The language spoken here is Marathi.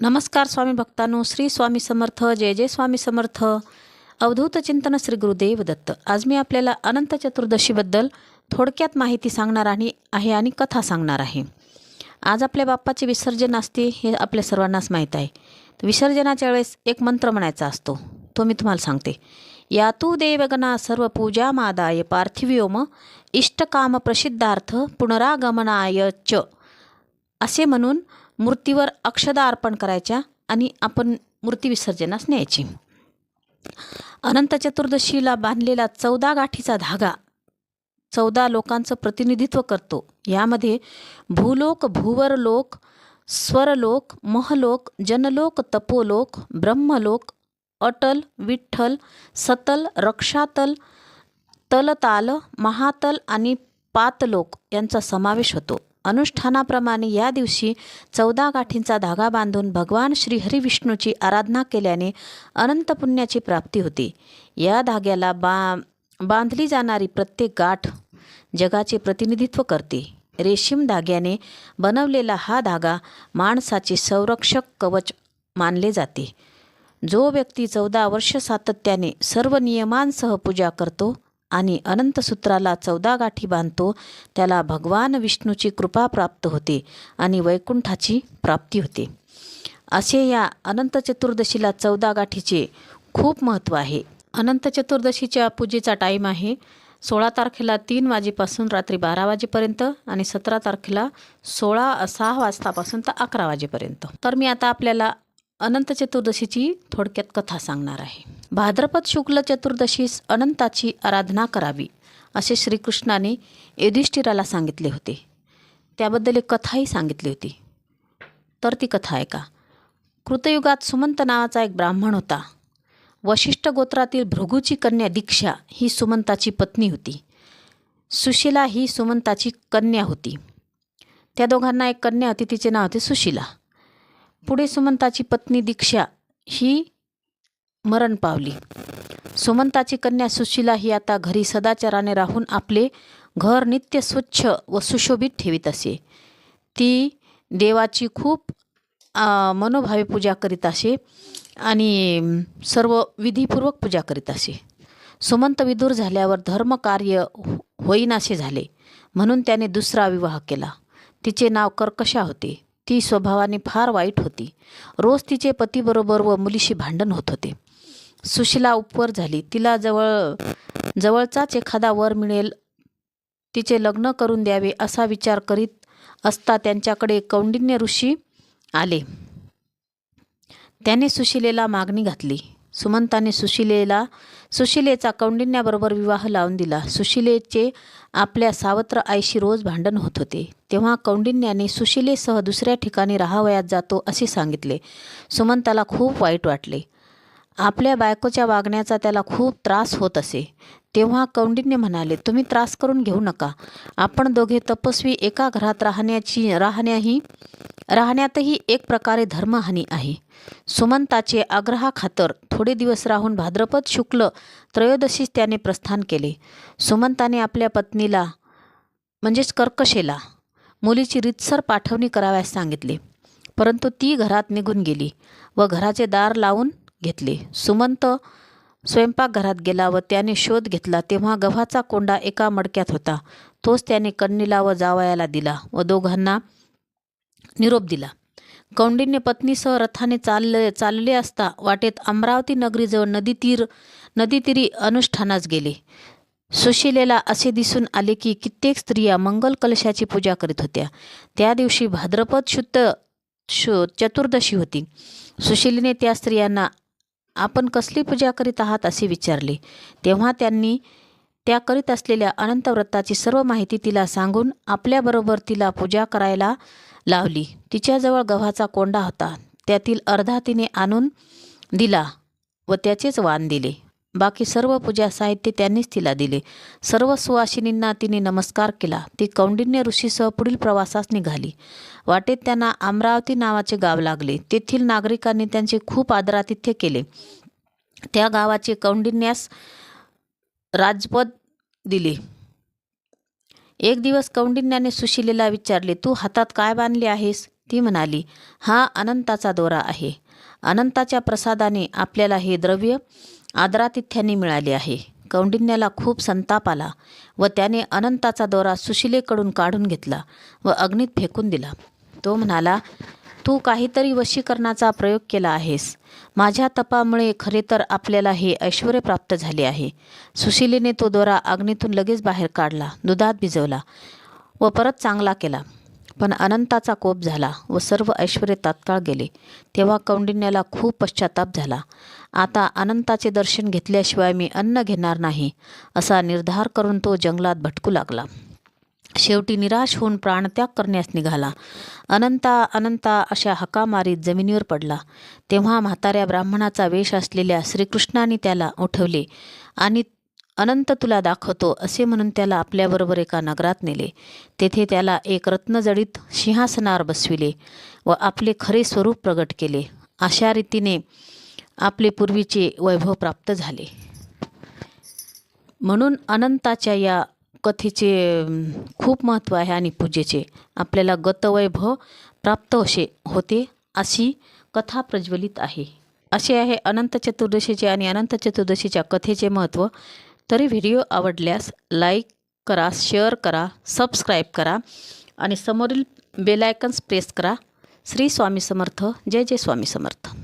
नमस्कार स्वामी भक्तांनो श्री स्वामी समर्थ जय जय स्वामी समर्थ. अवधूत चिंतन श्री गुरुदेव दत्त. आज मी आपल्याला अनंत चतुर्दशीबद्दल थोडक्यात माहिती सांगणार आणि आहे आणि कथा सांगणार आहे. आज आपल्या बाप्पाचे विसर्जन असते हे आपल्या सर्वांनाच माहीत आहे. विसर्जनाच्या वेळेस एक मंत्र म्हणायचा असतो तो मी तुम्हाला सांगते. यातू देवगणा सर्व पूजा मादाय पार्थिव्योम इष्टकाम प्रसिद्धार्थ पुनरागमनाय च. असे म्हणून मूर्तीवर अक्षदा अर्पण करायच्या आणि आपण मूर्ती विसर्जनास न्यायची. अनंत चतुर्दशीला बांधलेला चौदा गाठीचा धागा चौदा लोकांचं प्रतिनिधित्व करतो. यामध्ये भूलोक भूवरलोक स्वरलोक महलोक जनलोक तपोलोक ब्रह्मलोक अटल विठ्ठल सतल रक्षातल तलताल महातल आणि पातलोक यांचा समावेश होतो. अनुष्ठानाप्रमाणे या दिवशी चौदा गाठींचा धागा बांधून भगवान श्रीहरिविष्णूची आराधना केल्याने अनंत पुण्याची प्राप्ती होते. या धाग्याला बा बांधली जाणारी प्रत्येक गाठ जगाचे प्रतिनिधित्व करते. रेशीम धाग्याने बनवलेला हा धागा माणसाचे संरक्षक कवच मानले जाते. जो व्यक्ती चौदा वर्ष सातत्याने सर्व नियमांसह पूजा करतो आणि अनंतसूत्राला चौदा गाठी बांधतो त्याला भगवान विष्णूची कृपा प्राप्त होते आणि वैकुंठाची प्राप्ती होते. असे या अनंत चतुर्दशीला चौदा गाठीचे खूप महत्त्व आहे. अनंत चतुर्दशीच्या पूजेचा टाईम आहे. सोळा तारखेला तीन वाजेपासून रात्री बारा वाजेपर्यंत आणि सतरा तारखेला सोळा सहा वाजतापासून तर अकरा वाजेपर्यंत. तर मी आता आपल्याला अनंत चतुर्दशीची थोडक्यात कथा सांगणार आहे. भाद्रपद शुक्ल चतुर्दशीस अनंताची आराधना करावी असे श्रीकृष्णाने युधिष्ठिराला सांगितले होते. त्याबद्दल एक कथाही सांगितली होती. तर ती कथा आहे का कृतयुगात सुमंत नावाचा एक ब्राह्मण होता. वशिष्ठ गोत्रातील भृगूची कन्या दीक्षा ही सुमंताची पत्नी होती. सुशिला ही सुमंताची कन्या होती. त्या दोघांना एक कन्या होती तिचे नाव होते सुशिला. पुढे सुमंताची पत्नी दीक्षा ही मरण पावली. सुमंताची कन्या सुशीला ही आता घरी सदाचाराने राहून आपले घर नित्य स्वच्छ व सुशोभित ठेवीत असे. ती देवाची खूप मनोभावे पूजा करीत असे आणि सर्व विधीपूर्वक पूजा करीत असे. सुमंत विदूर झाल्यावर धर्मकार्य होईनासे झाले. म्हणून त्याने दुसरा विवाह केला. तिचे नाव कर्कशा होते. ती स्वभावाने फार वाईट होती. रोज तिचे पतीबरोबर व मुलीशी भांडण होत होते. सुशिला उपवर झाली. तिला जवळ जवळचाच एखादा वर मिळेल. तिचे लग्न करून द्यावे असा विचार करीत असता त्यांच्याकडे कौंडिन्य ऋषी आले. त्याने सुशिलेला मागणी घातली. सुमंताने सुशिलेला सुशिलेचा कौंडिन्याबरोबर विवाह लावून दिला. सुशिलेचे आपल्या सावत्र आईशी रोज भांडण होत होते. तेव्हा कौंडिन्याने सुशिलेसह दुसऱ्या ठिकाणी राहावयात जातो असे सांगितले. सुमंताला खूप वाईट वाटले. आपल्या बायकोच्या वागण्याचा त्याला खूप त्रास होत असे. तेव्हा कौंडिन्य म्हणाले तुम्ही त्रास करून घेऊ नका. आपण दोघे तपस्वी एका घरात राहण्याची राहण्याही राहण्यातही एक प्रकारे धर्महानी आहे. सुमंताचे आग्रहाखातर थोडे दिवस राहून भाद्रपद शुक्ल त्रयोदशीस त्याने प्रस्थान केले. सुमंताने आपल्या पत्नीला म्हणजेच कर्कशेला मुलीची रितसर पाठवणी कराव्यास सांगितले. परंतु ती घरात निघून गेली व घराचे दार लावून घेतले. सुमंत स्वयंपाकघरात गेला व त्याने शोध घेतला तेव्हा गव्हाचा कोंडा एका मडक्यात होता. तोच त्याने कन्नीला व जावयाला दिला व दोघांना निरोप दिला. कौंडिन्य पत्नीसह रथाने चालले चालले असता वाटेत अमरावती नगरीजवळ नदीतीर नदीतीरी अनुष्ठानास गेले. सुशिलेला असे दिसून आले की कित्येक स्त्रिया मंगल कलशाची पूजा करीत होत्या. त्या दिवशी भाद्रपद शुद्ध शु चतुर्दशी होती. सुशिलेने त्या स्त्रियांना आपण कसली पूजा करीत आहात? असे विचारले. तेव्हा त्यांनी त्या करीत असलेल्या अनंत व्रताची सर्व माहिती तिला सांगून आपल्याबरोबर तिला पूजा करायला लावली. तिच्याजवळ गव्हाचा कोंडा होता. त्यातील अर्धा तिने आणून दिला व त्याचेच वाण दिले. बाकी सर्व पूजा साहित्य त्यांनीच तिला दिले. सर्व सुवासिनींना तिने नमस्कार केला. ती कौंडिन्य ऋषीसह पुढील प्रवासास निघाली. वाटेत त्यांना अमरावती नावाचे गाव लागले. तेथील नागरिकांनी त्यांचे खूप आदरातिथ्य केले. त्या गावाचे कौंडिन्यास राजपद दिले. एक दिवस कौंडिन्याने सुशिलेला विचारले तू हातात काय बांधले आहेस? ती म्हणाली हा अनंताचा दोरा आहे. अनंताच्या प्रसादाने आपल्याला हे द्रव्य आदरातिथ्याने मिळाले आहे. कौंडिन्याला खूप संताप आला व त्याने अनंताचा दोरा सुशिलेकडून काढून घेतला व अग्नीत फेकून दिला. तो म्हणाला तू काहीतरी वशीकरणाचा प्रयोग केला आहेस. माझ्या तपामुळे खरे तर आपल्याला हे ऐश्वर प्राप्त झाले आहे. सुशिलेने तो दोरा अग्नीतून लगेच बाहेर काढला दुधात भिजवला व परत चांगला केला. पण अनंताचा कोप झाला व सर्व ऐश्वर तात्काळ गेले. तेव्हा कौंडिन्याला खूप पश्चाताप झाला. आता अनंताचे दर्शन घेतल्याशिवाय मी अन्न घेणार नाही असा निर्धार करून तो जंगलात भटकू लागला. शेवटी निराश होऊन प्राणत्याग करण्यास निघाला. अनंता अनंता अशा हका मारीत जमिनीवर पडला. तेव्हा म्हाताऱ्या ब्राह्मणाचा वेश असलेल्या श्रीकृष्णाने त्याला उठवले आणि अनंत तुला दाखवतो असे म्हणून त्याला आपल्याबरोबर एका नगरात नेले. तेथे त्याला एक रत्नजडित सिंहासनावर बसविले व आपले खरे स्वरूप प्रगट केले. अशा रीतीने आपले पूर्वीचे वैभव प्राप्त झाले. म्हणून अनंताच्या या कथेचे खूप महत्त्व आहे आणि पूजेचे. आपल्याला गतवैभव प्राप्त असे होते अशी कथा प्रज्वलित आहे. असे आहे अनंत चतुर्दशीचे आणि अनंत चतुर्दशीच्या कथेचे महत्त्व. तरी व्हिडिओ आवडल्यास लाईक करा शेअर करा सबस्क्राईब करा आणि समोरील बेलायकन्स प्रेस करा. श्री स्वामी समर्थ. जय जय स्वामी समर्थ.